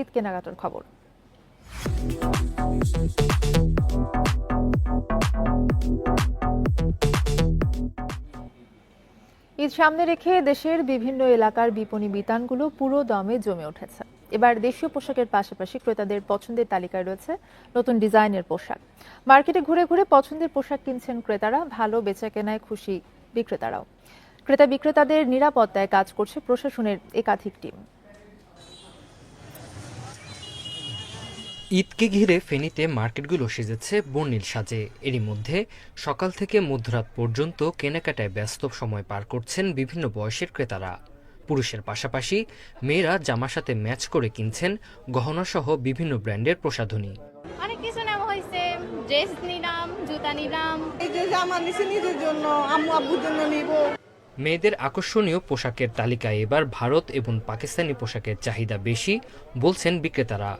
ঈদ কেনাকাটার খবর। ঈদ সামনে রেখে দেশের বিভিন্ন এলাকার বিপণী বিতানগুলো পুরো দমে জমে উঠেছে। এবার দেশীয় পোশাকের পাশাপাশি ক্রেতাদের পছন্দের তালিকায় রয়েছে নতুন ডিজাইনের পোশাক। মার্কেটে ঘুরে ঘুরে পছন্দের পোশাক কিনছেন ক্রেতারা, ভালো বেচা কেনায় খুশি বিক্রেতারাও। ক্রেতা বিক্রেতাদের নিরাপত্তায় কাজ করছে প্রশাসনের একাধিক টিম। ঈদকে ঘিরে ফেনীতে মার্কেটগুলো সেজেছে বর্ণিল সাজে। এরই মধ্যে সকাল থেকে মধ্যরাত পর্যন্ত কেনাকাটায় ব্যস্ত সময় পার করছেন বিভিন্ন বয়সের ক্রেতারা। পুরুষের পাশাপাশি মেয়েরা জামার সাথে ম্যাচ করে কিনছেন গহনাসহ বিভিন্ন ব্র্যান্ডের প্রসাধনী। অনেক কিছু নেওয়া হয়েছে। ড্রেস নিলাম জুতা নিলাম। এই যে জামা নিছি নিজের জন্য আম্মু আব্বুর জন্য নিব। মেয়েদের আকর্ষণীয় পোশাকের তালিকায় এবার ভারত এবং পাকিস্তানি পোশাকের চাহিদা বেশি বলছেন বিক্রেতারা।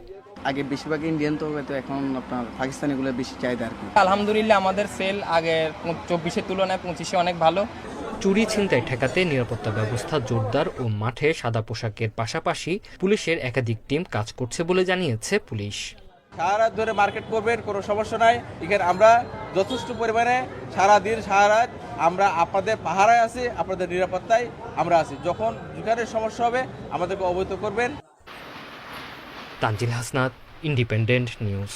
আগে বেশিরভাগ ইন্ডিয়ান তো হয়তো এখন আপনার পাকিস্তানিগুলো বেশি চাহিদা আর কি। আলহামদুলিল্লাহ আমাদের সেল আগের চব্বিশের তুলনায় পঁচিশে অনেক ভালো। চুরি ছিনতাই ঠেকাতে নিরাপত্তা ব্যবস্থা জোরদার ও মাঠে সাদা পোশাকের পাশাপাশি পুলিশের একাধিক টিম কাজ করছে বলে জানিয়েছে পুলিশ। সারা ধরে মার্কেট করবেন কোনো সমস্যা নাই। এখানে আমরা যথেষ্ট পরিমাণে সারা দিন সারা রাত আমরা আপনাদের পাহারায় আছি আপনাদের নিরাপত্তায় আমরা আছি। যখন যেখানে সমস্যা হবে আমাদেরকে অবহিত করবেন। Tanzil Hasnat independent news